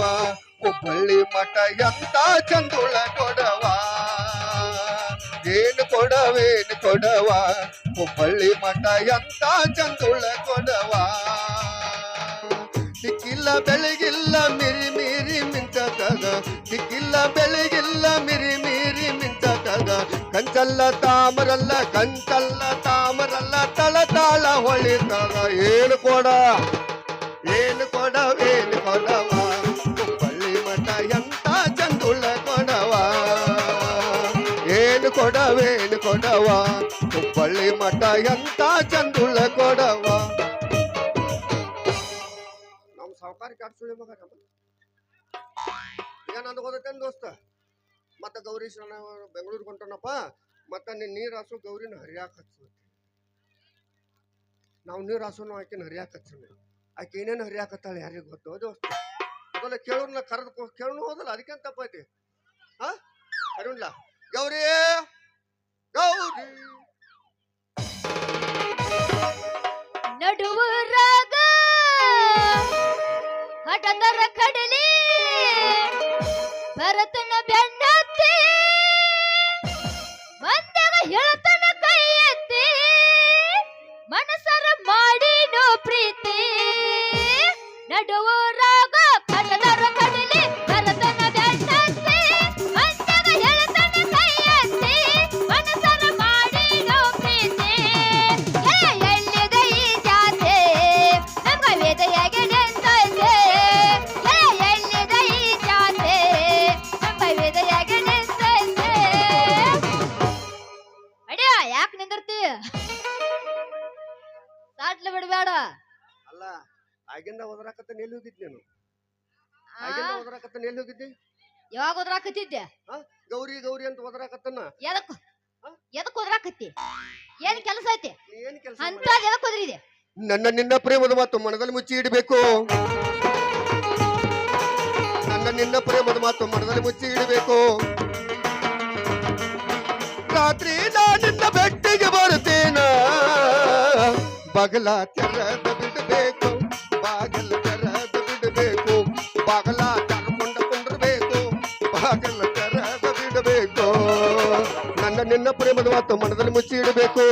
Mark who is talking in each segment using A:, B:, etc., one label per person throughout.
A: ಕೊಡವ ಹುಬ್ಬಳ್ಳಿ ಮಠ ಎಂತ ಚಂದುಳ ಕೊಡವ? ಏನು ಕೊಡವೇನು ಕೊಡವ? ಹುಬ್ಬಳ್ಳಿ ಮಠ ಎಂತ ಚಂದುಳ ಕೊಡವ? ಸಿಕ್ಕಿಲ್ಲ ಬೆಳಗಿಲ್ಲ, ಮಿರಿ ಮಿರಿ ಮಿಂಚತದ ಸಿಕ್ಕಿಲ್ಲ ಬೆಳಗಿಲ್ಲ, ಮಿರಿ ಮಿರಿ ಮಿಂಚತದ ಕಂಚಲ್ಲ ತಾಮರಲ್ಲ ಕಂಚಲ್ಲ ತಾಮರಲ್ಲ ತಳ ತಾಳ ಹೊಳಿತದ ಏನು ಕೊಡ? ಹುಬ್ಬಳ್ಳಿ ಮಠ ಎಂತ ಚಂದುಳ ಕೊಡವ? ನಮ್ಮ ಸಾವುಕಾರಿ ಕಾಡ್ಸುಳಿ ಈಗ ನಂದು ಹೋದತ್ತೇನು ದೋಸ್ತ? ಮತ್ತೆ ಗೌರೀಶ್ ಬೆಂಗಳೂರಿಗೆ ಹೊಂಟನಪ್ಪ. ಮತ್ತೆ ನೀನು ನೀರು ಹಾಸು ಗೌರಿನ ಹರಿಯಾಕ ಹಚ್ಚು ನಾವು ನೀರು ಹಾಸೋನು ಆಕಿನ ಹರಿಯಾಕ ಹಚ್ಚು ಆಕೆ ಏನೇನು ಹರಿಯಾಕತ್ತಾಳೆ ಯಾರಿಗೆ ಗೊತ್ತು ದೋಸ್ತ? ಅದಲ್ಲ ಕೇಳೋರ್ನ ಕರೆದು ಕೇಳೋನು ಹೋದಲ್ಲ ಅದಕ್ಕೇನು ತಪ್ಪೈತಿ ಹಾ ಅರುಣ್ಲ? ಗೌರಿ! ಗೌರಿ!
B: ನಡುವರಾಗ ಹಠದರ ಕಡಲಿ ಭರತನ ಬೆನ್ನತ್ತಿ ಮಂದಗ ಹೇಳತನ ಕೈ ಎತ್ತಿ ಮನಸರ ಮಾಡಿನೋ ಪ್ರೀತಿ. ನಡುವರಾಗ
A: ಆಗಿಂದ ಒದರಾಕತ್ತ ಎಲ್ಲಿ ಹೋಗಿದ್ ನೀನು? ಆಗಿಂದ ಒದರಾಕತ್ತ ಎಲ್ಲಿ ಹೋಗಿದ್ದಿ?
B: ಯಾವಾಗ ಓದ್ರಾಕತ್ತಿದ್ದೆ
A: ಗೌರಿ ಗೌರಿ ಅಂತ ಓದ್ರಾಕತ್ತನ
B: ಎದಕ್ ಎದಕ್ ಓದ್ರಾಕತ್ತಿ ಏನ್ ಕೆಲಸ ಐತಿ?
A: ನೀ ಏನ್ ಕೆಲಸ
B: ಅಂತ ಎದಕ್ ಓದ್ರಿದೆ
A: ನನ್ನ ನಿನ್ನ ಪ್ರೇಮದ ಮಾತು ಮನದಲ್ಲಿ ಮುಚ್ಚಿ ಇಡಬೇಕು. ನನ್ನ ನಿನ್ನ ಪ್ರೇಮದ ಮಾತು ಮನದಲ್ಲಿ ಮುಚ್ಚಿ ಇಡಬೇಕು. ರಾತ್ರಿ ನಾ ನಿನ್ನ ಬೆಟ್ಟಿಗೆ ಬರುತ್ತೇನ? ಬಗಲ ತೆರದ ನನ್ನ ಪ್ರೇಮದ ಮಾತು ಮನದಲ್ಲಿ ಮುಚ್ಚಿ ಇಡಬೇಕು.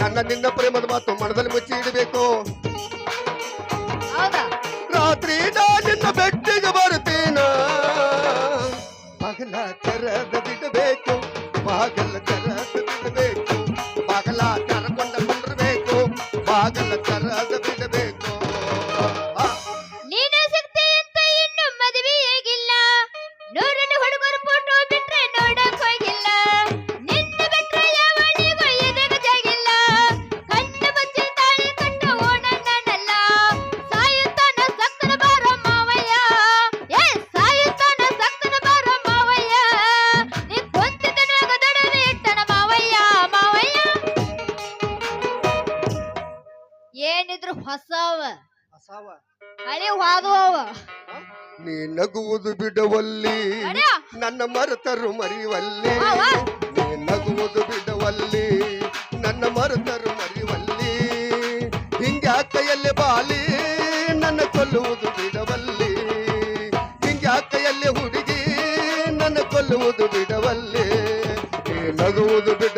A: ನನ್ನ ನಿನ್ನ ಪ್ರೇಮದ ಮಾತು ಮನದಲ್ಲಿ ಮುಚ್ಚಿ ಇಡಬೇಕು. ರಾತ್ರಿ ನಾ ನಿನ್ನ ಬೆಟ್ಟಿಗೆ ಬರುತ್ತೇನ? ಪಗಲ ತೆರದ ಬಿಡಬೇಕು. ಪಗಲ ತೆರದ ನಗುವುದು ಬಿಡವಲ್ಲಿ. ನನ್ನ ಮರೆತರು ಮರಿವಲ್ಲಿ. ನೀ ನಗುವುದು ಬಿಡವಲ್ಲಿ. ನನ್ನ ಮರೆತರು ಮರಿವಲ್ಲಿ. ಹಿಂಗೆ ಕೈಯಲ್ಲಿ ಬಾಲಿ ನನ್ನ ಕೊಲ್ಲುವುದು ಬಿಡವಲ್ಲಿ. ಹಿಂಗೆ ಕೈಯಲ್ಲಿ ಹುಡುಗಿ ನನ್ನ ಕೊಲ್ಲುವುದು ಬಿಡವಲ್ಲಿ. ನೀ ನಗುವುದು ಬಿಡವಲ್ಲಿ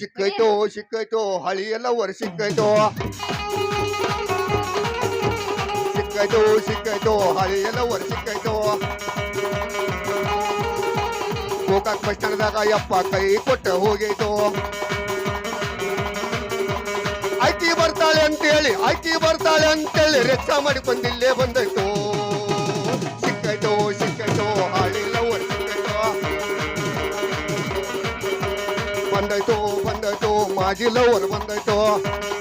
A: ಸಿಕ್ಕೈತೋ ಸಿಕ್ಕೈತೋ ಹಳಿ ಎಲ್ಲ ಹೊರ ಸಿಕ್ಕೈತೋ ಸಿಕ್ಕೈತೋ ಸಿಕ್ಕೈತೋ ಹಳಿ ಎಲ್ಲ ಹೊರ ಸಿಕ್ಕೈತೋ ಗೋಕಾಕ್ ಬಸ್ ಸ್ಟ್ಯಾಂಡ್ದಾಗ ಯಪ್ಪ ಕೈ ಕೊಟ್ಟ ಹೋಗೈತೋ. ಆಯ್ತಿ ಬರ್ತಾಳೆ ಅಂತೇಳಿ ಆಯ್ತಿ ಬರ್ತಾಳೆ ಅಂತೇಳಿ ಮಾಡಿ ಬಂದಿಲ್ಲೇ ಬಂದೈತೋ. ಬಂದೈತೋ ಮಾಜಿ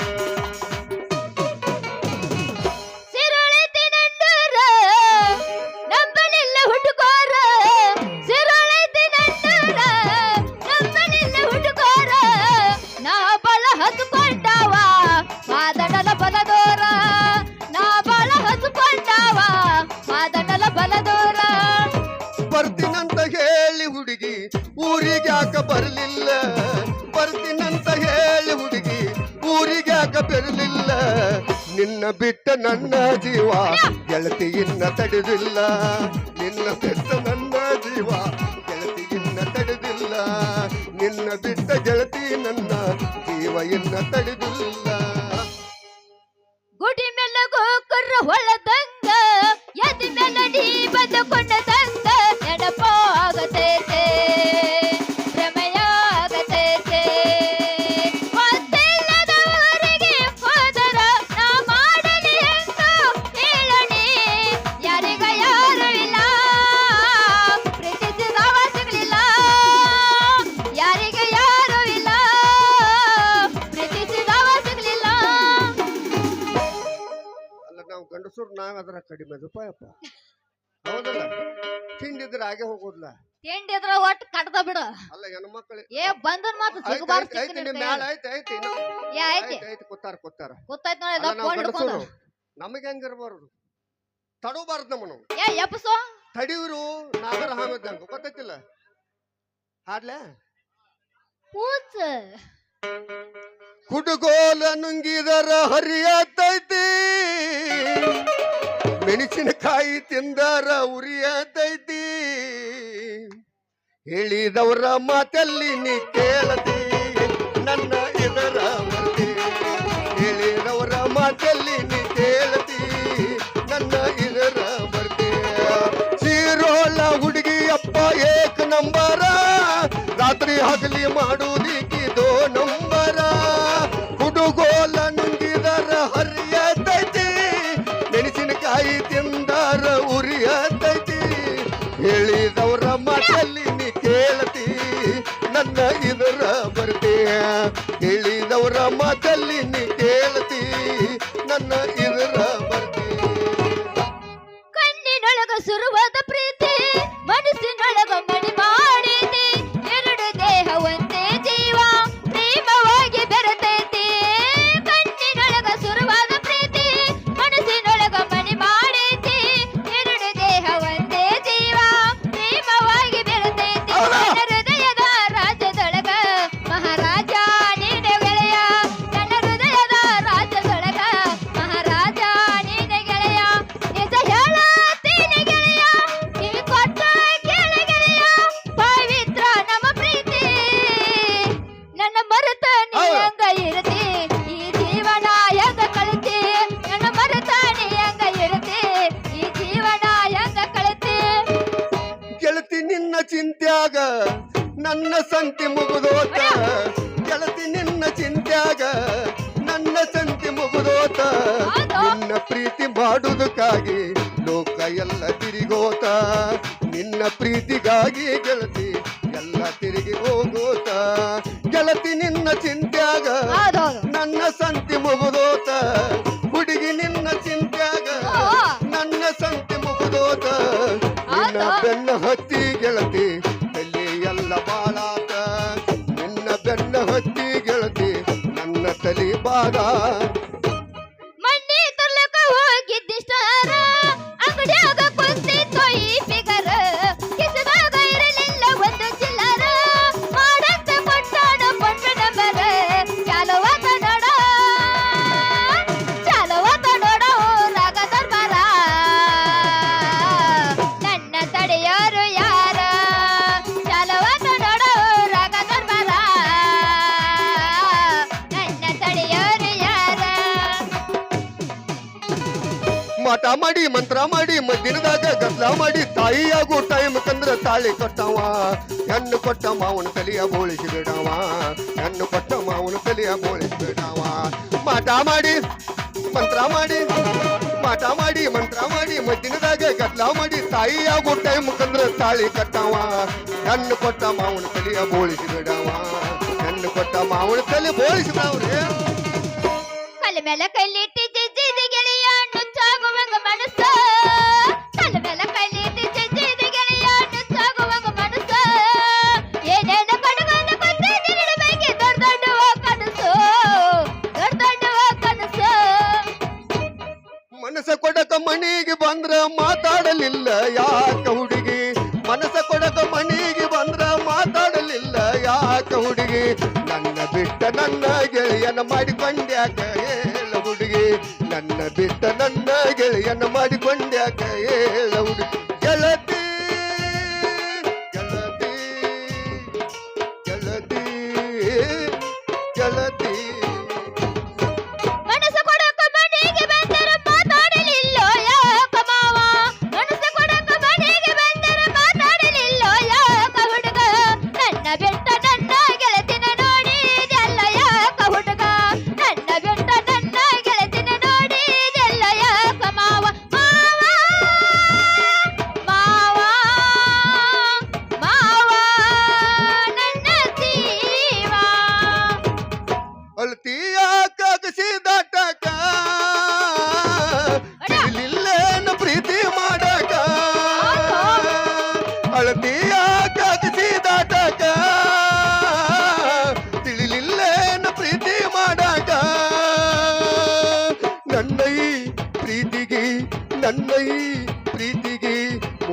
A: ಬರಲಿಲ್ಲ ನಿನ್ನ ಬಿಟ್ಟ ನನ್ನ ಜೀವ. ಗೆಳತಿಯನ್ನ ತಡೆದಿಲ್ಲ. ನಿನ್ನ ಬಿಟ್ಟ ನನ್ನ ಜೀವ. ಗೆಳತಿಯನ್ನ ತಡೆದಿಲ್ಲ. ನಿನ್ನ ಬಿಟ್ಟ ಗೆಳತಿ ನನ್ನ ಜೀವ ಇನ್ನ ತಡೆದಿಲ್ಲ.
B: ಗುಡಿ ಮೇಲೆ ಗೋಕುರ ಹೊಳದಂಗ. ಎದಿ ಮೇಲೆ ನೀ ಬಂದುಕೊಂಡದಂಗ
A: ಗಂಡಸರು ನಾವ್ ಅದರ ಕಡಿಮೆ ರೂಪಾಯಪ್ಪ ಹೌದಲ್ಲ? ತಿಂಡಿದ್ರೆ ಹಾಗೆ ಹೋಗೋದ್ಲ
B: ತಿಂಡಿ ಇದ್ರ ಒಟ್ಟು ಕಡ್ದ ಬಿಡು.
A: ಅಲ್ಲ ಹೆಣ್ಮಕ್ಳು.
B: ಏ ಬಂದನ್ ಮಾತು ಸಿಗಬಾರ್ದು
A: ಐತ್ ಐತ್ ನಿಮ್ ಮ್ಯಾಲ ಐತ್ ಐತಿ
B: ಏ ಐತಿ
A: ಕೂತಾರ ಕೂತಾರ
B: ಗೊತ್ತಾಯ್ತು ನೋಡಿ
A: ನಾವು
B: ಫೋನ್ ಹಿಡ್ಕೊಂಡು.
A: ನಮಗೆ ಹೆಂಗಿರ್ಬಾರ್ದು? ತಡಬಾರ್ದು ನಮ್ಮನು
B: ಏ ಎಪ್ಪಸೋ.
A: ತಡಿವ್ರು ನಾಗರ ಹಾಮಿದ್ದಂಗ ಗೊತ್ತೈತಿಲ್ಲ ಹಾಡ್ಲ?
B: ಪೂಚ್
A: ಕುಡುಗೋಲ ನುಂಗಿದರ ಹರಿಯತೈತಿ. ಮೆಣಸಿನಕಾಯಿ ತಿಂದರ ಉರಿಯತೈತಿ. ಹೇಳಿದವರ ಮಾತಲ್ಲಿ ನೀ ಕೇಳತಿ, ನನ್ನ ಇದರ ಹೇಳಿದವರ ಮಾತಲ್ಲಿ ನೀ ಕೇಳತಿ, ನನ್ನ ಇದರ ಬರ್ತೀಯ ಸೀರೋಳ ಹುಡುಗಿ ಅಪ್ಪ ಏಕ ನಂಬರ, ರಾತ್ರಿ ಹಗಲಿ ಮಾಡುವುದಿಕ್ಕಿದೋ ಹತ್ತಿ ಗೆಳತಿ ತಲೆ ಎಲ್ಲ ಬಾಳಾತ ನಿನ್ನ ಬೆನ್ನ ಹತ್ತಿ ಗೆಳತಿ ನನ್ನ ತಲೆ ಬಾಳ ತಾಳಿ ಹೆಣ್ಣು ಕೊಟ್ಟ ಮಾವನ ತಲೆಯ ಬೋಳಿಸಿ ಬಿಡವ. ಹೆಣ್ಣು ಕೊಟ್ಟ ಮಾವನ ತಲೆಯ ಬೋಳಿಸಿ ಬಿಡವ. ಮಾಟ ಮಾಡಿ, ಮಂತ್ರ ಮಾಡಿ, ಮಾಟ ಮಾಡಿ, ಮಂತ್ರ ಮಾಡಿ ಮದ್ದಿನದಾಗ ಗದ್ಲ ಮಾಡಿ ತಾಯಿಯ ಟೈಮ್ ಮುಖಂದ್ರ ತಾಳಿ ಕಟ್ಟವ. ಹೆಣ್ಣು ಕೊಟ್ಟ ಮಾವನ ತಲೆಯ ಬೋಳಿಸಿ ಬಿಡವ. ಹೆಣ್ಣು ಕೊಟ್ಟ ಮಾವನ ತಲೆ ಬೋಳಿಸಿದವ್ರಿ
B: ಕಲ್ಲ ಮೇಲೆ ಕೈಲಿಟ್ಟಿ ನನ್ನ
A: ಗೆಳೆಯನ ಮಾಡಿಕೊಂಡ್ಯಾಕ? ಹೇಳ ಹುಡುಗಿ ನನ್ನ ಬಿಟ್ಟ ನನ್ನ ಗೆಳೆಯನ ಮಾಡಿಕೊಂಡ್ಯಾಕ? ಹೇಳ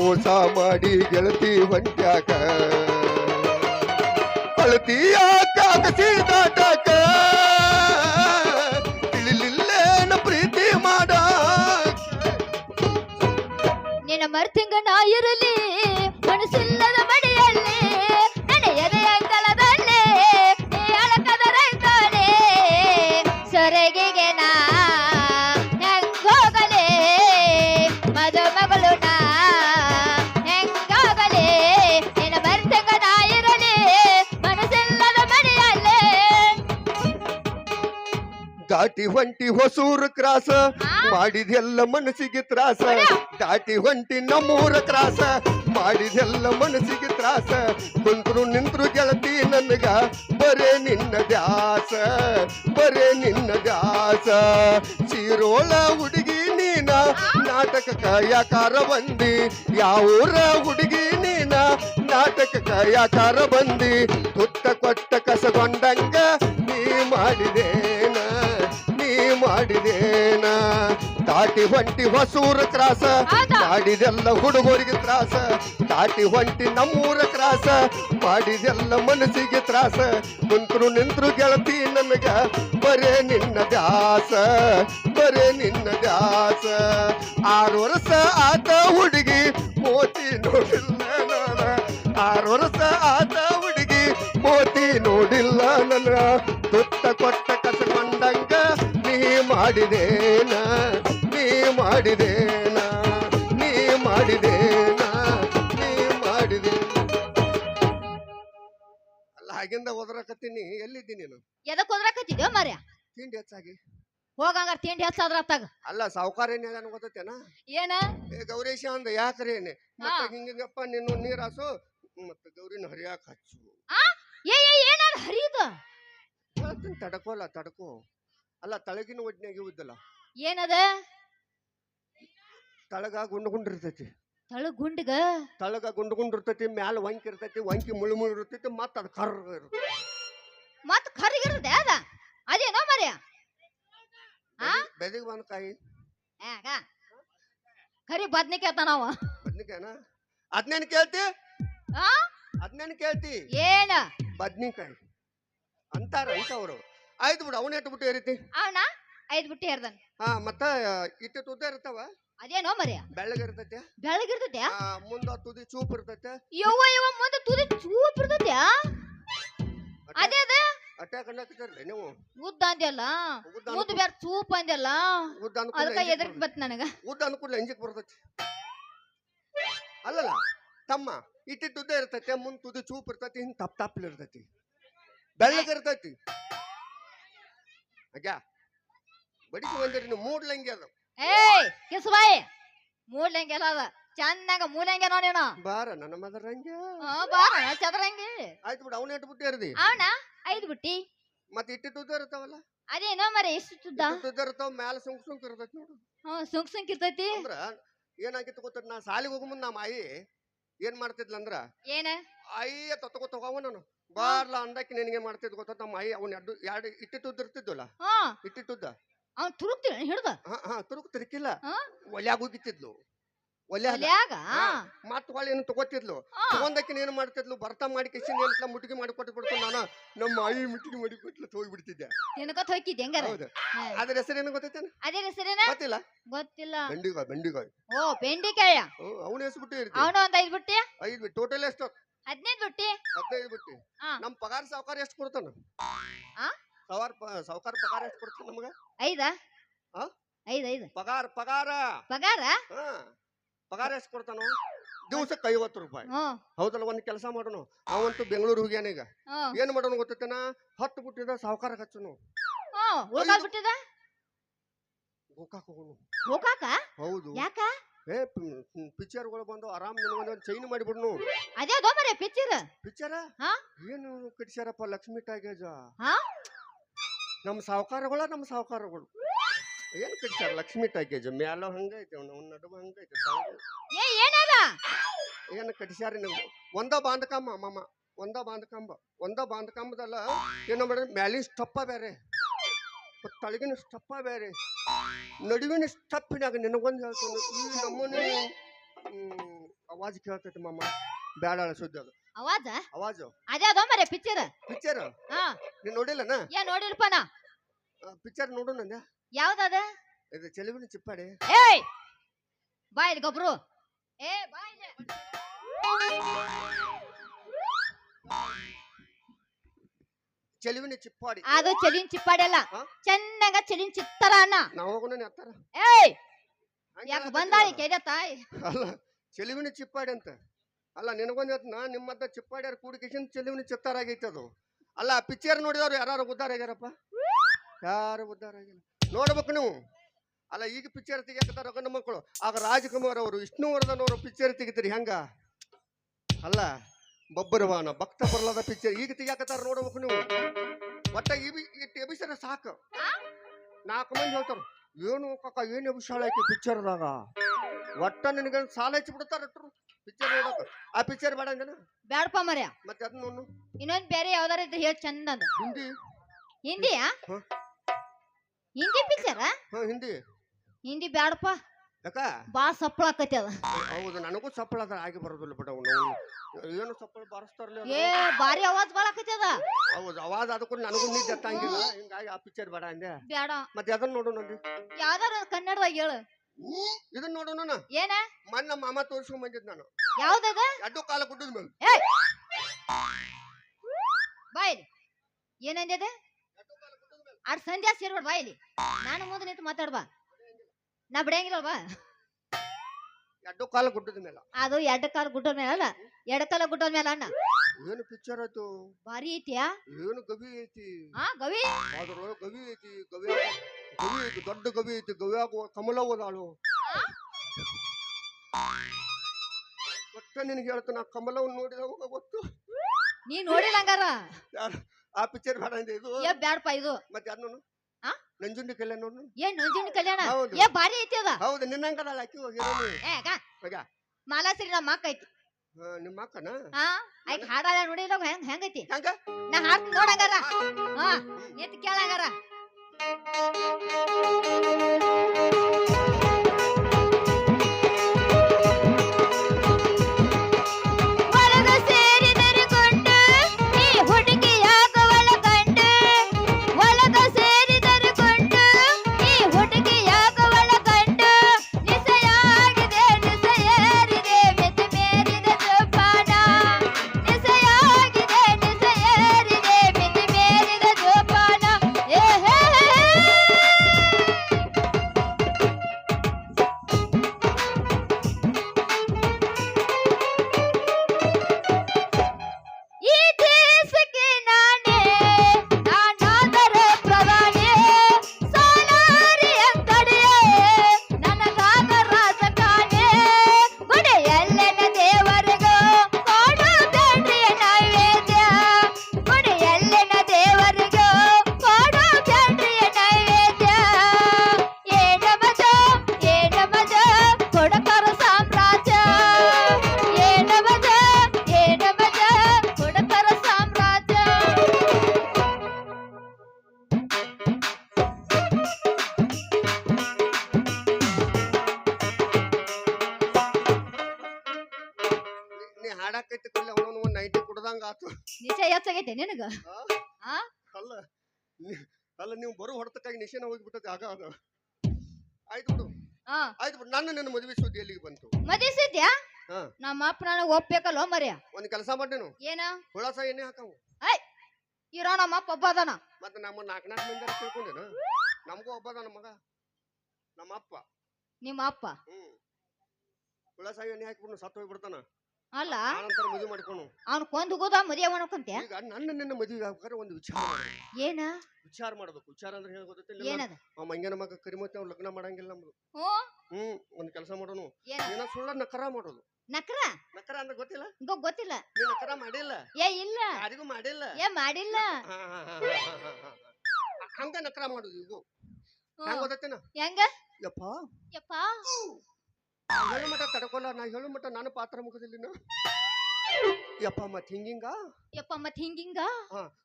A: ಮೋಸ ಮಾಡಿ ಗೆಳತಿ ಹೊಂಟ್ಯಾಕ ಅಳತಿಯ ಕಾಗಸಿದಾಟಕ ತಿಳಿಲಿಲ್ಲೇನ ದಾಟಿ ಹೊಂಟಿ ಹೊಸೂರ ಕ್ರಾಸ. ಮಾಡಿದೆಲ್ಲ ಮನಸ್ಸಿಗೆ ತ್ರಾಸ. ದಾಟಿ ಹೊಂಟಿ ನಮ್ಮೂರ ಕ್ರಾಸ. ಮಾಡಿದೆಲ್ಲ ಮನಸ್ಸಿಗೆ ತ್ರಾಸ. ಕುಂತ್ರು ನಿಂತ್ರು ಗೆಳತಿ ನನಗ. ಬರೇ ನಿನ್ನ ದ್ಯಾಸ. ಬರೇ ನಿನ್ನ ದ್ಯಾಸ. ಚೀರೋಳ ಹುಡುಗಿ ನೀನ. ನಾಟಕ ಯಾಕಾರ ಬಂದಿ. ಯಾವೂರ ಹುಡುಗಿ ನೀನ? ನಾಟಕ ಯಾಕಾರ ಬಂದಿ. ತುತ್ತ ಕೊಟ್ಟ ಕಸಗೊಂಡಂಗ ನೀ ಮಾಡಿದೇನ ನೀ ಮಾಡಿದೇನ? ದಾಟಿ ಹೊಂಟಿ ಹೊಸೂರ ಕ್ರಾಸ? ಮಾಡಿದೆಲ್ಲ ಹುಡುಗರಿಗೆ ತ್ರಾಸ. ದಾಟಿ ಹೊಂಟಿ ನಮ್ಮೂರ ಕ್ರಾಸ. ಮಾಡಿದೆಲ್ಲ ಮನಸ್ಸಿಗೆ ತ್ರಾಸ. ಕುಂತ್ರು ನಿಂತ್ರು ಗೆಳತಿ ನನಗ ಬರೇ ನಿನ್ನ ದಾಸ ಬರೇ ನಿನ್ನ ದಾಸ ಆರು ವರ್ಷ ಆತ ಹುಡುಗಿ ಮೋತಿ ನೋಡಿಲ್ಲ ನಾನ. ಆರು ವರ್ಷ ಆತ ಹುಡುಗಿ ಮೋತಿ ನೋಡಿಲ್ಲ ನನ್ನ ತುತ್ತ ಕೊಟ್ಟ ಕಸಕೊಂಡಂಗ ನೀ ಮಾಡಿದೇನ? ನೀ ಮಾಡಿದೇನ? ನೀ ಮಾಡಿದೇನ? ನೀ ಮಾಡಿದೆ. ಅಲ್ಲ ಹಾಗಿಂದ ಓದ್ರಕತ್ತೀನಿ ಎಲ್ಲಿದ್ದೀನಿ ನೀನು?
B: ಎದಕ್ ಹೋದ್ರಾಕತ್ತಿದ್ಯೋ ಮಾರ್ಯ
A: ತಿಂಡಿ ಹೆಚ್ಚಾಗಿ.
B: ಹೋಗಂಗ ತಿಂಡಿ ಹೆಚ್ಚಾದ್ರ ಅತ್ತಾಗ
A: ಅಲ್ಲ ಸಾವುಕಾರ ಏನ್ ಹೇಳ ಗೊತ್ತೇನ
B: ಏನ?
A: ಏ ಗೌರೀಶ ಅಂದ ಯಾಕ್ರಿ ಮತ್ತೆ. ಹಿಂಗಪ್ಪ ನಿನ್ನ ನೀರ್ ಹಾಸು ಮತ್ತೆ ಗೌರಿನ ಹರಿಯಾಕ ಹಚ್ಚು.
B: ಆ? ಏ ಏ ಏನಾಗ ಹರಿದು?
A: ಹೇಳ್ತೀನಿ ತಡ್ಕೋಲ್ಲ ತಡ್ಕೋ. ಅಲ್ಲ ತಳಗಿನ ಒಡ್ನ್ಯಾಗ ಇವುದಲ್ಲ
B: ಏನದ?
A: ತಳಗ ಗುಂಡು ಗುಂಡು ಇರ್ತೈತಿ
B: ತಳ ಗುಂಡ್ಗ?
A: ತಳಗ ಗುಂಡು ಗುಂಡು ಇರ್ತೈತಿ ಮ್ಯಾಲ ವಂಕಿ ಇರ್ತೈತಿ ವಂಕಿ ಮುಳು ಮುಳು ಇರ್ತೈತಿ ಮತ್ತ ಅದು ಕರ್ ಇರ್ತೈತಿ
B: ಮತ್ ಕರ್ಗಿರ್ತದೆ ಅದ? ಅದೇನೋ ಮರ್ಯ ಆ?
A: ಬೆದಿಗೆ ಬಂದ ಕಾಯಿ.
B: ಯಾಕ ಕರಿ ಬದ್ನಿಕಾಯ್ತ ನಾವ
A: ಬದ್ನಿಕಾಯಿನ? ಅದ್ನೇನ್ ಕೇಳ್ತಿ?
B: ಆ?
A: ಅದ್ನೇನ್ ಕೇಳ್ತಿ?
B: ಏನ?
A: ಬದ್ನಿಕಾಯಿ. ಅಂತಾರ ಅಂತವ್ರು ಆಯ್ತು ಬಿಡು ಅವನ ಎಟ್ಟು ಬಿಟ್ಟು ಏರಿತಿ?
B: ಅವನ ಐದ್ ಬಿಟ್ಟು ಹೇರ್ದನ್
A: ಹಾ ಮತ್ತ ಇಟ್ಟು ತುದ್ದ ಇರ್ತಾವ
B: ಅದೇನೋ ಮರ್ಯ.
A: ಬೆಳ್ಳಗ ಇರ್ತೈತಿ ಮುಂದ ತುದಿ ಚೂಪ್ ಇರ್ತೈತೆ
B: ಯವ್ವ ಯವ್ವ ಮುಂದ ತುದಿ ಚೂಪ್ ಇರ್ತೈತೆ ಅದೇ ಅದ.
A: ಅಟ್ಯಾಕ ಅನ್ನಕತ್ತಿರ್ಲಿ ನೀವು?
B: ಉದ್ದ ಅಂದ್ಯಲ್ಲ?
A: ಉದ್ದ
B: ಬೇರೆ ಚೂಪ್ ಅಂದ್ಯಲ್ಲ?
A: ಉದ್ದ
B: ಅದಕ್ಕ
A: ಅದಕ್ಕೆ
B: ಎದ್ರಕ್ ಬತ್ ನನಗ.
A: ಉದ್ದ ಅನ್ಕೂಲ ಅಂಜಿಕ್ ಬರ್ತೈತಿ. ಅಲ್ಲಲ್ಲ ತಮ್ಮ ಇಟ್ಟಿಟ್ಟು ಉದ್ದ ಇರ್ತೈತೆ ಮುಂದ್ ತುದಿ ಚೂಪ್ ಇರ್ತೈತಿ ಹಿಂಗ್ ತಪ್ ತಪ್ಪಲ್ ಇರ್ತೈತಿ. ಬೆಳ್ಳಗ ಇರ್ತೈತಿ. ಅಗ್ಯಾ ಬಡಿಸಿ ಬಂದಿರಿ ನೀವು ಮೂಡ್ಲಂಗಿ ಅದು.
B: ಏಯ್ ಕಿಸ್ಬಾಯಿ ಮೂಡ್ಲಂಗೆಲ್ಲ ಅದ. ಚಂದಂಗ ನೋಡಿ ನೋಡೇನ
A: ಬಾರ ನನ್ನ ಮದರಂಗ್ಯ
B: ಬಾರ ಚದರಂಗಿ.
A: ಆಯ್ತು ಬಿಡು ಅವನ ಇಟ್ಟು ಬಿಟ್ಟು ಇರ್ದಿ
B: ಅವನ? ಐದು ಬಿಟ್ಟಿ.
A: ಮತ್ತೆ ಇಟ್ಟಿಟ್ಟು ಉದ್ದ ಇರ್ತಾವಲ್ಲ?
B: ಅದೇನೋ ಮರ ಎಷ್ಟು ತುದ್ದ
A: ಉದ್ದ ಇರ್ತಾವ ಮ್ಯಾಲ ಸುಂಕ್ ಸುಂಕ್ ಇರ್ತೈತಿ ನೋಡು.
B: ಹ್ಮ್ ಸುಂಕ್ ಸುಂಕ್ ಇರ್ತೈತಿ.
A: ಅಂದ್ರ ಏನಾಗಿತ್ತು ಗೊತ್ತ ನಾ ಸಾಲಿಗೆ ಹೋಗೋ ಮುಂದ ನಮ್ಮ ಆಯಿ ಏನ್ ಮಾಡ್ತಿದ್ಲ ಅಂದ್ರ
B: ಏನ?
A: ಆಯಿ ತತ್ಕೊತ ಹೋಗವ ನಾನು. ಬಾರ್ಲ ಅಂದಕ್ಕೆ ನಿನಗೆ ಮಾಡ್ತಿದ್ ಗೊತ್ತಾ? ನಮ್ಮ ಆಯಿ ಅವ್ನ ಎರಡು ಎರಡು ಇಟ್ಟಿಟ್ಟು ಇರ್ತಿದ್ದಲ್ಲ ಇರ್ತಿದ್ವಲ್ಲ?
B: ಹಾ.
A: ಇಟ್ಟಿಟ್ಟುದ್ದ?
B: ಅವ್ನು ತುರುಕ್ತಿ ಹಿಡ್ದ?
A: ಹಾ ಹಾ ತುರುಕ್ ತಿರುಕಿಲ್ಲ
B: ಹಾ?
A: ಒಲ್ಯಾಗ ಹೋಗಿತ್ತಿದ್ಲು ಒಲ್ಯಾಗ
B: ಹಾ.
A: ಮತ್ ಹೊಳ್ಳಿ ಏನು ತಗೋತಿದ್ಲು.
B: ಹಾ.
A: ಏನು ಏನ್ ಮಾಡ್ತಿದ್ಲು ಬರ್ತಾ ಮಾಡಿ ಕಿಶನ್ ಎಲ್ಲ ಮುಟ್ಟಿಗೆ ಮಾಡಿ ಕೊಟ್ಟು ನಾನು. ನಮ್ಮ ಆಯಿ ಮುಟ್ಟಿಗೆ ಮಾಡಿ ಕೊಟ್ಲು ಹೋಗ್ಬಿಡ್ತಿದ್ದೆ
B: ತಿನ್ಕೋತ ಹೋಗಿದ್ದೆ ಹೆಂಗಾರೆ?
A: ಹೌದು. ಅದ್ರ ಹೆಸರು ಏನು ಗೊತ್ತೈತೇನ
B: ಅದೇ ಹೆಸರೇನ?
A: ಗೊತ್ತಿಲ್ಲ.
B: ಗೊತ್ತಿಲ್ಲ.
A: ಬೆಂಡಿಗಾಯ್ ಬೆಂಡಿಗಾಯ್.
B: ಓ ಬೆಂಡಿಕಾಯ.
A: ಅವನ ಹೆಸರು ಬಿಟ್ಟು
B: ಅವನು ಅಂತ ಐದು ಬಿಟ್ಟೆ?
A: ಐದು ಟೋಟಲ್ ಎಷ್ಟು?
B: ಹದಿನೈದು ಬುಟ್ಟಿ?
A: ಹದಿನೈದು ಬಿಟ್ಟಿ.
B: ಹಾ.
A: ನಮ್ ಪಗಾರ ಸಾವುಕಾರ ಎಷ್ಟು ಕೊಡ್ತಾನ?
B: ಆ?
A: ಸವಾರ್ ಸಾವುಕಾರ ಪಗಾರ ಎಷ್ಟು ಕೊಡ್ತಾನ ನಮಗ?
B: ಐದಾ?
A: ಆ?
B: ಐದ್ ಐದು.
A: ಪಗಾರ ಪಗಾರ?
B: ಪಗಾರ?
A: ಹಾ. ಪಗಾರ ಎಷ್ಟು ಕೊಡ್ತಾನ? ದಿವಸಕ್ಕೆ ಐವತ್ತು ರೂಪಾಯಿ. ಹೌದಲ್ಲ ಒಂದ್ ಕೆಲಸ ಮಾಡೋಣ ಅವಂತೂ ಬೆಂಗಳೂರು ಹೋಗ್ಯಾನ ಈಗ. ಏನ್ ಮಾಡೋಣ ಗೊತ್ತೈತನ? ಹತ್ತು ಬಿಟ್ಟಿದ ಸಾವುಕಾರ ಹಚ್ಚನು.
B: ಉಳ್ಕಾಲ್ ಬಿಟ್ಟಿದ?
A: ಗೋಕಾಕ್ ಹೋಗೋಣ
B: ಗೋಕಾಕ?
A: ಹೌದು.
B: ಯಾಕ?
A: ಏ ಪಿಕ್ಚರ್ಗಳು ಬಂದು ಆರಾಮ್ ನಿನಗೊಂದು ಚೈನ್ ಮಾಡಿಬಿಡ್ನು
B: ಅದೇ ಅದೋ ಮರೆ ಪಿಕ್ಚರ್?
A: ಪಿಕ್ಚರ?
B: ಹಾ?
A: ಏನು ಕಟ್ಸ್ಯಾರಪ್ಪ ಲಕ್ಷ್ಮಿ ಟಾಗೇಜ?
B: ಹಾ?
A: ನಮ್ಮ ಸಾವುಕಾರಗಳ ನಮ್ಮ ಸಾವುಕಾರಗಳು. ಏನ್ ಕಟ್ಸ್ಯಾರ ಲಕ್ಷ್ಮಿ ಟಾಗೇಜ್? ಮ್ಯಾಲ ಹಂಗೈತೆ ಅವ್ನ ನಡುವ ಹಂಗೈತೆ.
B: ಏ ಏನದ
A: ಏನು ಕಟ್ಸ್ಯಾರ ನೀವು ಒಂದ ಬಾಂಧಕಂಬ ಮಾಮ. ಒಂದ ಬಾಂಧಕಂಬ ಒಂದ ಬಾಂಧಕಂಬದಲ್ಲ ಏನು ಮಾಡಿದ್ರೆ ಮ್ಯಾಲಿನ ಸ್ಟಪ್ಪ ಬೇರೆ ಮತ್ತ್ ತಳಗಿನ ಸ್ಟಪ್ಪ ಬೇರೆ ನಡುವಿನ ಸ್ಟಪ್ಪಿನಾಗ ನಿನಗೊಂದು ಹೇಳ್ತಾನೆ. ಈ ನಮ್ಮನೆ ಅವಾಜ್ ಕೇಳ್ತೈತೆ ಮಾಮ. ಬ್ಯಾಡ ಸುದ್ದಿ ಅದು.
B: ಅವಾಜ?
A: ಅವಾಜು.
B: ಅದೇ ಅದೋ ಮರೆ ಪಿಕ್ಚರ್
A: ಪಿಕ್ಚರ್
B: ಹಾ.
A: ನೀನ್ ನೋಡಿಲ್ಲನ?
B: ಯಾ ನೋಡಿಲ್ಪ ನಾ.
A: ಪಿಕ್ಚರ್ ನೋಡು ನಂದೆ
B: ಯಾವ್ದದ?
A: ಇದು ಚೆಲುವಿನ ಚಿಪ್ಪಾಡಿ.
B: ಏಯ್! ಬಾ ಇಲ್ಲಿ ಗೊಬ್ರು. ಏ ಬಾ ಇಲ್ಲಿ.
A: ಚೆಲುವಿನ ಚಿಪ್ಪಾಡಿ.
B: ಅದು ಚೆಲಿನ್ ಚಿಪ್ಪಾಡಿ ಅಲ್ಲ.
A: ಹಾ?
B: ಚೆನ್ನಾಗ ಚಲಿನ್ ಚಿತ್ತರ ಅನ್ನ
A: ನಾವು ಹೋಗೋಣ ಎತ್ತಾರ?
B: ಏಯ್! ಯಾಕೆ ಬಂದಾಳಿ. ಕೆದೆ ತಾಯಿ?
A: ಅಲ್ಲ ಚೆಲುವಿನ ಚಿಪ್ಪಾಡಿ ಅಂತ. ಅಲ್ಲ ನಿನಗೊಂದು ನಾ ನಿಮ್ಮತ್ತ ಚಿಪ್ಪಾಡಿಯಾರ ಕೂಡಿಕೇಶನ್ ಚೆಲುವಿನ ಚಿತ್ತಾರ ಆಗೈತೆ ಅದು ಅಲ್ಲ ಪಿಕ್ಚರ್ ನೋಡಿದವ್ರು ಯಾರು ಉದ್ದಾರ ಆಗ್ಯಾರಪ್ಪ? ಯಾರು ಉದ್ದಾರ ಆಗಿಲ್ಲ. ನೋಡ್ಬೇಕು ನೀವು. ಅಲ್ಲ ಈಗ ಪಿಕ್ಚರ್ ತೆಗಿಯಕತ್ತಾರ ಗಂಡು ಮಕ್ಕಳು. ಆಗ ರಾಜ್ಕುಮಾರ್ ಅವರು ವಿಷ್ಣುವರ್ಧನ್ ಅವರು ಪಿಕ್ಚರ್ ತೆಗಿತೀರಿ ಹೆಂಗ? ಅಲ್ಲ ಬಬ್ಬರವಾನ ಭಕ್ತ ಬರ್ಲದ ಪಿಕ್ಚರ್ ಈಗ ತೆಗಿಯಕತ್ತಾರ ನೋಡ್ಬೇಕು ನೀವು. ಒಟ್ಟ ಇವಿ ಇಟ್ಟು ಎಬಿಸರ ಸಾಕು. ನಾಲ್ಕು ಮಂದಿ ಹೇಳ್ತಾರ ಏನು ಕಾಕ ಏನು ಎಬಿಸಾಳ ಐತಿ ಪಿಕ್ಚರ್ದಾಗ ಒಟ್ಟ ನಿನಗೆ ಸಾಲ ಹೆಚ್ಚಿ ಬಿಡ್ತಾರ ಪಿಕ್ಚರ್ ನೋಡಕ ಆ ಪಿಕ್ಚರ್ ಬೇಡ ಅಂದೇನ?
B: ಬ್ಯಾಡಪ್ಪ ಮರ್ಯ
A: ಮತ್ತೆ ಅದನ್ನ ನೋಡು
B: ಇನ್ನೊಂದ್ ಬೇರೆ ಯಾವ್ದಾರ ಇದ್ರೆ ಹೇಳ್ ಚಂದ ಅದ.
A: ಹಿಂದಿ?
B: ಹಿಂದಿಯಾ?
A: ಹ.
B: ಹಿಂದಿ ಪಿಕ್ಚರ
A: ಹಾ ಹಿಂದಿ.
B: ಹಿಂದಿ ಬ್ಯಾಡಪ್ಪ.
A: ಯಾಕ?
B: ಬಾ ಸಪ್ಪಳ ಆಕತಿ ಅದ.
A: ಹೌದು ನನಗೂ ಸಪ್ಪಳ ಅದ ಆಗಿ ಬರೋದಿಲ್ಲ ಬಿಡ ಏನು ಸಪ್ಪಳ ಬಾರಿಸ್ತಾರಲ್ಲ
B: ಏ ಬಾರಿ ಅವಾಜ್ ಬಾಳ ಆಕತಿ ಅದ.
A: ಹೌದು ಅವಾಜ್ ಅದಕ್ಕೂ ನನಗೂ ನಿದ್ದೆ ಎತ್ತಂಗಿಲ್ಲ. ಹಿಂಗಾಗಿ ಆ ಪಿಕ್ಚರ್ ಬೇಡ ಅಂದೆ.
B: ಬೇಡ.
A: ಮತ್ತೆ ಅದನ್ನ ನೋಡು ನೋಡಿ
B: ಯಾವ್ದಾರ ಕನ್ನಡದಾಗ ಹೇಳು.
A: ಇದನ್ನ ನೋಡೋಣ
B: ಏನ?
A: ಮೊನ್ನೆ ಮಾಮ ತೋರಿಸ್ಕೊಂಡ್ ಬಂದಿದ್ ನಾನು.
B: ಯಾವ್ದದ?
A: ಅಡ್ಡು ಕಾಲ ಗುಡ್ಡದ ಮೇಲೆ.
B: ಬಾಯ್ ಏನಂದಿದೆ ಅಡ್ ಸಂಧ್ಯಾ ಬಾಯ್ ಇಲ್ಲಿ. ನಾನು ಮುಂದೆ ನಿಂತು ಮಾತಾಡ್ಬಾ. ನಾ ಬಿಡಂಗಿಲ್ಲಲ್ವಾ
A: ಎರಡು ಕಾಲ ಗುಡ್ಡದ ಮೇಲೆ
B: ಅದು ಎರಡು ಕಾಲ ಗುಡ್ಡದ ಮೇಲೆ ಅಲ್ಲ ಎರಡು ಕಾಲ ಗುಡ್ಡದ ಮೇಲೆ ಅಣ್ಣ
A: ಏನು ಪಿಕ್ಚರ್ ಆಯ್ತು
B: ಭಾರಿ ಐತಿಯಾ
A: ಏನು ಗವಿ ಐತಿ
B: ಹಾ ಗವಿ
A: ಅದ್ರ ಗವಿ ಐತಿ ಗವಿ ಗವಿ ಐತಿ ದೊಡ್ಡ ಗವಿ ಐತಿ ಗವಿಯಾಗ ಕಮಲ ಓದಾಳು ಒಟ್ಟ ನಿನಗೆ ಹೇಳ್ತಾನ ಆ ಕಮಲವನ್ನು ನೋಡಿದವಾಗ ಗೊತ್ತು
B: ನೀ ನೋಡಿಲ್ಲ ಹಂಗಾರ
A: ಯಾರು ಆ ಪಿಕ್ಚರ್ ಬೇಡ ಅಂದೆ ಇದು
B: ಏ ಬ್ಯಾಡಪ್ಪ ಇದು
A: ಮತ್ತೆ ಯಾರು ನೋಡು
B: ಆ?
A: ನಂಜುಂಡಿ ಕಲ್ಯಾಣ ನೋಡು
B: ಏನ್ ನಂಜುಂಡಿ ಕಲ್ಯಾಣ?
A: ಹೌದು.
B: ಏ ಭಾರಿ ಐತಿ ಅದ.
A: ಹೌದು ನಿನ್ನಂಗದಲ್ಲ ಆಕಿ ಹೋಗಿರೋನು
B: ಏ ಅಕ್ಕ
A: ಹೋಗ
B: ಮಾಲಾಶ್ರೀ ನಮ್ಮ ಅಕ್ಕ ಐತಿ.
A: ನಿಮ್ಮ ಅಕ್ಕನ?
B: ಹಾ ಆಯ್ತು ನೋಡಿ ನೋಡಿಲ್ಲ ಹೆಂಗ್ ಹೆಂಗೈತಿ
A: ಹೆಂಗ?
B: ನಾ ಹಾಡ್ತೀನಿ ನೋಡಂಗಾರ ಹಾ. ಎತ್ ಕೇಳಂಗಾರ
A: ಆ?
B: ಆ?
A: ಅಲ್ಲ ನೀ- ಅಲ್ಲ ನೀವು ಬರೋ ಹೊಡೆತಕ್ಕಾಗಿ ನಿಶೇನ ಹೋಗ್ಬಿಟ್ಟದೆ ಆಗ ಅದು ಆಯ್ತು ಬಿಡು.
B: ಹಾ
A: ಆಯ್ತು ಬಿಡು. ನನ್ನ ನಿನ್ನ ಮದುವೆ ಸುದ್ದಿ ಎಲ್ಲಿಗೆ ಬಂತು?
B: ಮದಿ ಸಿದ್ಯಾ
A: ಹಾ.
B: ನಮ್ಮ ಅಪ್ಪ ನನಗೆ ಒಪ್ಬೇಕಲ್ಲ ಮರ್ಯ?
A: ಒಂದು ಕೆಲಸ ಮಾಡೇನು
B: ಏನ?
A: ಹುಳಸ ಎಣ್ಣೆ ಹಾಕವು.
B: ಇರೋ ನಮ್ಮ ಅಪ್ಪ ಒಬ್ಬ ಅದಾನ.
A: ಮತ್ತೆ ನಮ್ಮ ನಾಲ್ಕು ನಾಲ್ಕು ಮಂದಿ ತಿಳ್ಕೊಂಡೇನು? ನಮಗೂ ಒಬ್ಬ ಅದಾನ ಮಗ. ನಮ್ಮ ಅಪ್ಪ.
B: ನಿಮ್ಮ ಅಪ್ಪ?
A: ಹ್ಮ್. ಹುಳಸ ಎಣ್ಣೆ ಹಾಕಿಬಿಟ್ಟು ಸತ್ತು ಹೋಗ್ಬಿಡ್ತಾನ.
B: ಅಲ್ಲ?
A: ಆನಂತರ ಮದುವೆ ಮಾಡ್ಕೊಂಡು
B: ಅವ್ನ ಕೊಂದ್ ಹೋಗೋದ ಮದುವೆ ಮಾಡ್ಕೊಂತ್ಯ
A: ಈಗ ನನ್ನ ನಿನ್ನ ಮದುವೆ ಆಗ್ಬೇಕಾದ್ರೆ ಒಂದು ವಿಚಾರ ಮಾಡ್ಬೇಕು
B: ಏನ?
A: ವಿಚಾರ ಮಾಡ್ಬೇಕು. ವಿಚಾರ ಅಂದ್ರೆ ಹೇಳಿ ಗೊತ್ತಿಲ್ಲ
B: ಏನದ?
A: ಆ ಮಂಗ್ಯನ ಮಗ ಕರಿಮತಿ ಅವ್ರು ಲಗ್ನ ಮಾಡಂಗಿಲ್ಲ ನಮ್ದು.
B: ಹ್ಞೂ?
A: ಹ್ಮ್ ಒಂದ್ ಕೆಲಸ ಮಾಡೋನು.
B: ಏನ?
A: ಏನ ಸುಳ್ಳ ನಕರ ಮಾಡೋದು.
B: ನಕ್ರ?
A: ನಕರ ಅಂದ್ರೆ ಗೊತ್ತಿಲ್ಲ?
B: ಗೊ- ಗೊತ್ತಿಲ್ಲ.
A: ನೀ ನಕರ ಮಾಡಿಲ್ಲ?
B: ಏ ಇಲ್ಲ.
A: ಯಾರಿಗೂ ಮಾಡಿಲ್ಲ?
B: ಏ ಮಾಡಿಲ್ಲ.
A: ಹಾ, ಹಾ, ಹಾ, ಹಾ, ಹಾ, ಹಾ, ಹಾ. ಹಂಗ ನಕರ ಮಾಡುದು ಇದು
B: ಹ್ಞೂ.
A: ಹೆಂಗ್
B: ಹೆಂಗ?
A: ಯಪ್ಪ.
B: ಯಪ್ಪ.
A: ಹೇಳು ಮಠ ತಡ್ಕೊಲ್ಲ ನಾ ಹೇಳು ಮಠ ನಾನು ಪಾತ್ರ ಮುಖದಲ್ಲಿ ಯಪ್ಪ ಮತ್ ಹಿಂಗಿಂಗ?
B: ಯಪ್ಪ ಮತ್ ಹಿಂಗಿಂಗ?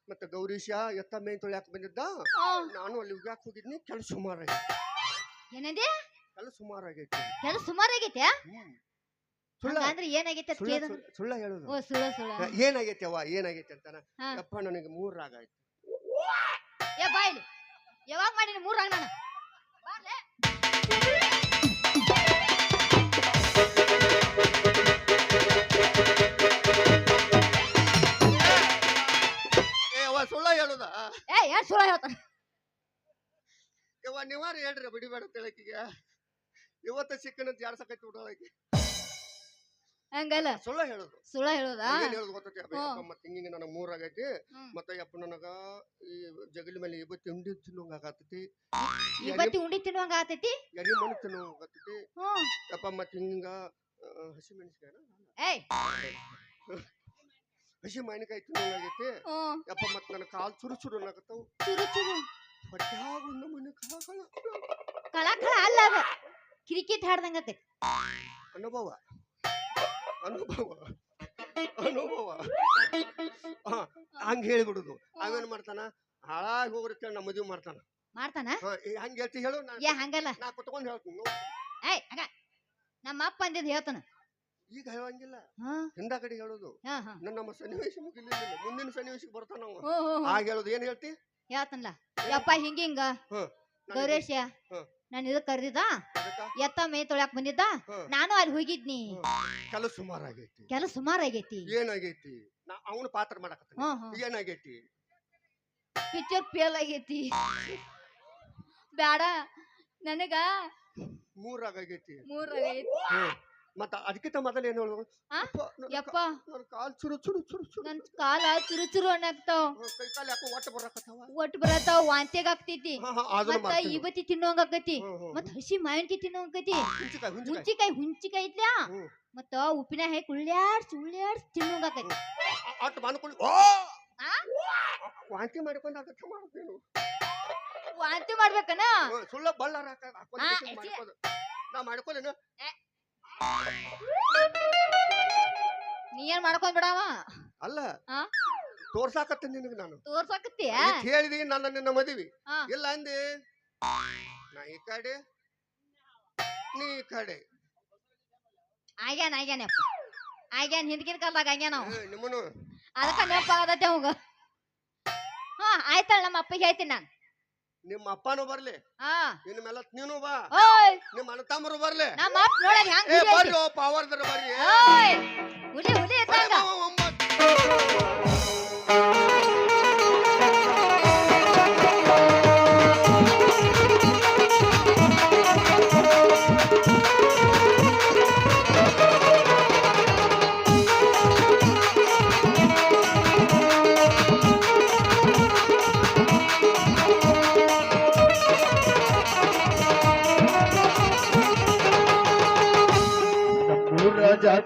A: ಮತ್ತೆ ಗೌರೀಶ ಎತ್ತ ಮೇನ್ ತೊಳ್ಯಾಕ ಬಂದಿದ್ದ? ನಾನು ಅಲ್ಲಿ ಉಗ್ಯಾಕ ಹೋಗಿದ್ನಿ ಕೆಲ ಸುಮಾರಾಗಿ
B: ಏನಂದೆ?
A: ಕೆಲ ಸುಮಾರಾಗೈತಿ
B: ಕೆಲ ಸುಮಾರು
A: ಸುಳ್ಳ
B: ಅಂದ್ರೆ ಏನಾಗೈತೆ
A: ಸುಳ್ಳ ಹೇಳುದು.
B: ಓ ಸುಳ್ಳ ಸುಳ್ಳ.
A: ಏನಾಗೈತಿ ಅವ್ವ ಏನಾಗೈತಿ ಅಂತಾನ. ಯಪ್ಪ ನನಗೆ ಮೂರ್ ರಾಗ ಆಯ್ತು.
B: ಏ ಬಾಯ್ಲಿ. ಯಾವಾಗ ಮಾಡೀನಿ ಮೂರಾಗ ನಾನು? ಏನ್ ಸುಳ್ಳ ಹೇಳ್ತಾನ
A: ಯವ್ವ ನೀವಾರ ಹೇಳ್ರಿ ಬಿಡಿಬೇಡ ತಿಳಕಿಗೆ ಇವತ್ತ ಸಿಕ್ಕನಂತ ಜಾಡ್ಸಕೈತಿ ಬಿಡೋದಕ್ಕೆ
B: ಹಂಗಲ್ಲ?
A: ಸುಳ್ಳ ಹೇಳೋದು.
B: ಸುಳ್ಳ ಹೇಳೋದಾ?
A: ಏನ್ ಹೇಳೋದು ಗೊತ್ತೈತಿ. ಯಪ್ಪ ಮತ್ತೆ ಹಿಂಗಿಂಗ ನನಗೆ ಮೂರ್ ಆಗೈತಿ. ಮತ್ತೆ ಯಪ್ಪ ನನಗ ಈ ಜಗಲಿ ಮೇಲೆ ಇವತ್ತು ಉಂಡಿ ತಿನ್ನೋಂಗ ಆಗತ್ತೈತಿ
B: ಇವತ್ತಿ ಉಂಡಿ ತಿನ್ನುವಂಗ ಆತೈತಿ
A: ಎರಿ ಮಣ್ಣು ತಿನ್ನೋಂಗ ಆಗತ್ತೈತಿ
B: ಹ್ಮ್.
A: ಯಪ್ಪ ಮತ್ತೆ ಹಿಂಗಿಂಗ ಹಸಿ ಮೆಣಸಿಕಾಯ
B: ಏಯ್.
A: ಹಸಿ ಮಾವಿನಕಾಯಿ ತಿನ್ನಂಗಾಗೈತಿ ಅಪ್ಪ
B: ಹ್ಮ್
A: ಯಪ್ಪ ಮತ್ತೆ ನನ್ನ ಕಾಲ್ ಚುರು ಚುರು ಅನ್ನಕತ್ತಾವು.
B: ಚುರು ಚುರು.
A: ಹೊಟ್ಯಾಗ ಒಂದು ಮನೆ ಕಾಳ
B: ಕಳ ಕಳ ಅಲ್ಲ ಅದ. ಕ್ರಿಕೆಟ್ ಹಾಡ್ದಂಗ ಆಕೈತಿ.
A: ಅನುಭವ. ಅನುಭವ. ಅನುಭವ. ಹಾ ಹಂಗ ಹೇಳಿಬಿಡುದು ಅವೇನ್ ಮಾಡ್ತಾನ? ಹಾಳಾಗಿ ಹೋಗ್ರಿ ನಮ್ಮ ಮದುವೆ ಮಾಡ್ತಾನ.
B: ಮಾಡ್ತಾನ?
A: ಹಂಗ ಹೇಳ್ತಿ ಹೇಳು ನಾ
B: ಏ ಹಂಗಲ್ಲ.
A: ನಾ ಕುತ್ಕೊಂಡ್ ಹೇಳ್ತೀನಿ.
B: ಏಯ್ ಹಂಗ. ನಮ್ಮ ಅಪ್ಪ ಅಂದಿದ್ ಹೇಳ್ತಾನ.
A: ಈಗ ಹೇಳಂಗಿಲ್ಲ.
B: ಹಾ.
A: ಹಿಂದ ಕಡೆ ಹೇಳೋದು.
B: ಹಾ ಹಾ.
A: ನನ್ನ ನಮ್ಮ ಸನ್ನಿವೇಶ ಮುಗಿಲಿಲ್ಲ. ಮುಂದಿನ ಸನ್ನಿವೇಶಕ್ಕೆ ಬರ್ತಾನ ಅವ ಆಗ ಹೇಳೋದು ಏನ್ ಹೇಳ್ತಿ?
B: ಯಾತನ್ಲ ಯಪ್ಪ ಹಿಂಗಿಂಗ
A: ಹಿಂಗ.
B: ಗೌರೇಶ
A: ಹ್ಮ್.
B: ನಾನು ಇದು ಕರೆದಿದ್ದ?
A: ಅದಕ್ಕ
B: ಎತ್ತ ಮೈ ತೊಳ್ಯಾಕ ಬಂದಿದ್ದ. ನಾನು ಅಲ್ಲಿ ಹೋಗಿದ್ನಿ.
A: ಕೆಲಸ ಸುಮಾರ್ ಆಗೈತಿ.
B: ಕೆಲಸ ಸುಮಾರು ಆಗೈತಿ.
A: ಏನಾಗೈತಿ ನಾ ಅವನ ಪಾತ್ರ ಮಾಡಕತ್ತಾನ.
B: ಹ್ಮ್ ಹ್ಮ್
A: ಏನಾಗೈತಿ
B: ಪಿಕ್ಚರ್ ಫೇಲ್ ಆಗೈತಿ. ಬ್ಯಾಡ. ನನಗ
A: ಮೂರ್ ಆಗೈತಿ.
B: ಮೂರ್ ಆಗೈತಿ.
A: ಹ್ಮ್ ಮತ್ತ ಅದಕ್ಕಿಂತ ಮೊದಲು ಏನ್ ಹೇಳೋದು?
B: ಆ? ಯಪ್ಪ
A: ನನ್ನ ಕಾಲ್ ಚುರು ಚುರು ಚುರು ಚುರು
B: ನನ್ ಕಾಲ ಚುರು ಚುರು ಅನ್ನಕ್ತಾವ
A: ಕೈ ಕಾಲು ಯಾಕೋ ಒಟ್ಟ ಬರಕತ್ತಾವ?
B: ಒಟ್ಟು ಬರತಾವ ವಾಂತಿಯಾಗ ಆಗ್ತೈತಿ.
A: ಹಾ
B: ಮತ್ತ
A: ಮಾಡ್ತೀನಿ.
B: ಇವತ್ತಿ ತಿನ್ನೋಂಗ ಆಕತಿ
A: ಹ್ಮ್, ಹ್ಮ್,
B: ಮತ್ ಹಸಿ ಮಾವಿನಕಾಯಿ ತಿನ್ನೋಂಗ ಆಕತಿ
A: ಹುಂಚಿಕಾಯಿ ಹುಂಚಿಕಾಯಿ
B: ಹುಂಚಿಕಾಯಿ ಹುಂಚಿಕಾಯಿ ಐತ್ಲ್ಯಾ
A: ಹ್ಮ್.
B: ಮತ್ತ ಉಪ್ಪಿನ ಹಾಕಿ ಉಳ್ಳ್ಯಾಡ್ಸ್ ಉಳ್ಳ್ಯಾಡ್ಸ್ ತಿನ್ನೋಂಗ ಆಕತಿ
A: ಅಟ್ ಬಂದ್ಕೊಳ್ಳಿ ಓ!
B: ಆ?
A: ವಾಂತಿ ಮಾಡ್ಕೊಂಡು ಅದಕ್ಕೆ ಮಾಡ್ತೇನು
B: ವಾಂತಿ ಮಾಡ್ಬೇಕನ?
A: ಸುಳ್ಳ ಬಳ್ಳಾರ ಹಾಕೊಂಡು
B: ಆ, ಎಚ್ಚೆ.
A: ಮಾಡ್ಕೊಳ್ಳೋದು. ನಾ ಮಾಡ್ಕೊಳ್ಳೇನು
B: ನೀ ಏನ್ ಮಾಡ್ಕೊಂಡ್ ಬಿಡವ?
A: ಅಲ್ಲ.
B: ಆ?
A: ತೋರ್ಸಾಕತ್ತೆ ನಿನಗೆ ನಾನು.
B: ತೋರ್ಸಾಕತ್ತೀಯ?
A: ಇಷ್ಟ್ ಹೇಳಿದಿ ನನ್ನ ನಿನ್ನ ಮದುವೆ.
B: ಹಾ.
A: ಇಲ್ಲ ಅಂದಿ. ನಾ ಈ ಕಡೆ ನೀ ಈ ಕಡೆ.
B: ಆಗ್ಯಾನ ಆಗ್ಯಾನ ಯಪ್ಪ. ಆಗ್ಯಾನ ಹಿಂದ್ಕಿನ ಕಾಲದಾಗ ಆಗ್ಯಾನ ಅವ.
A: ನಿಮ್ಮನು
B: ಅದಕ್ಕ ನೆನಪಾಗದತ್ತೆ ಅವಂಗ. ಹಾ ಆಯ್ತಾಳ ನಮ್ಮ ಅಪ್ಪಗೆ ಹೇಳ್ತೀನಿ ನಾನು.
A: ನಿಮ್ಮ ಅಪ್ಪನೂ ಬರ್ಲಿ.
B: ಹಾ.
A: ಇನ್ ಮೇಲೆ ನೀನು ಬಾ.
B: ಓಯ್.
A: ನಿಮ್ಮ ಅಣ್ಣ ತಮ್ಮರು ಬರ್ಲಿ.
B: ನಮ್ಮ ಅಪ್ಪ ನೋಡಲ್ಲ
A: ಏ. ಬರ್ರಿ ಪಾವರ್ದರ ಬರ್ರಿ.
B: ಹುಲಿ ಹುಲಿ
A: ಬರೀ
B: ಇದ್ದಂಗ
A: ಒಂಬತ್ತು.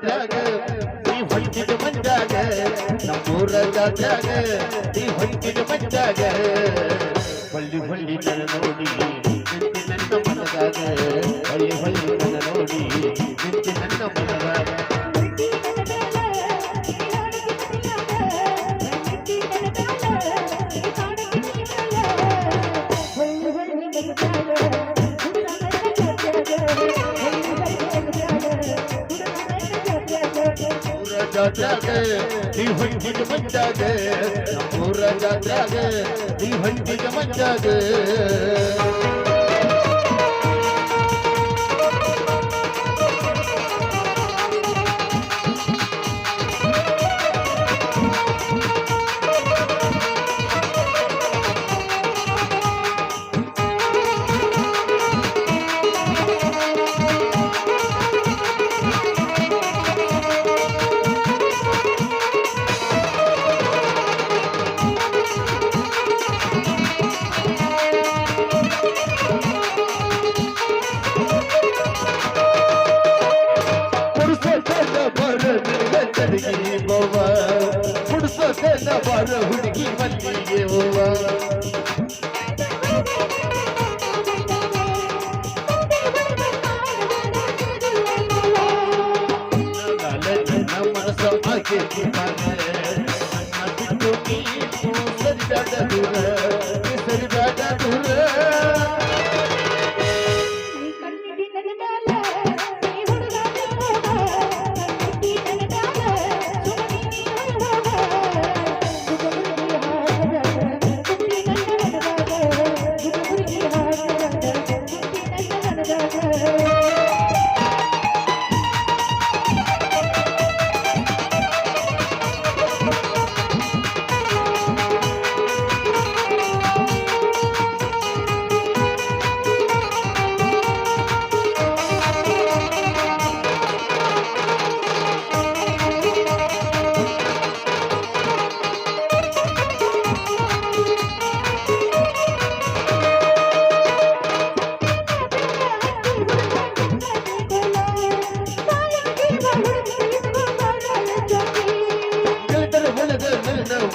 C: ಜಾತ್ಯಾಗ ನೀ ಹೊಂಟಿದ ಮಂಜಾಗ ನಮ್ಮೂರ ಜಾತ್ಯಾಗ ನೀ ಹೊಂಟಿದ ಮಂಜಾಗ ಹೊಳ್ಳಿ ಹೊಳ್ಳಿ ನನ್ನ ನೋಡಿ ನನ್ನ ಮನದಾಗ. ಹೊಳ್ಳಿ ಹೊಳ್ಳಿ ನನ್ನ ನೋಡಿ. ಹೊಂಟಿದ ಮಂಜಾಗೆ ನಮ್ಮೂರ ಜಾತ್ರಾಗೆ ಈ ಹೊಂಟಿದ ಮಂಜಾಗೆ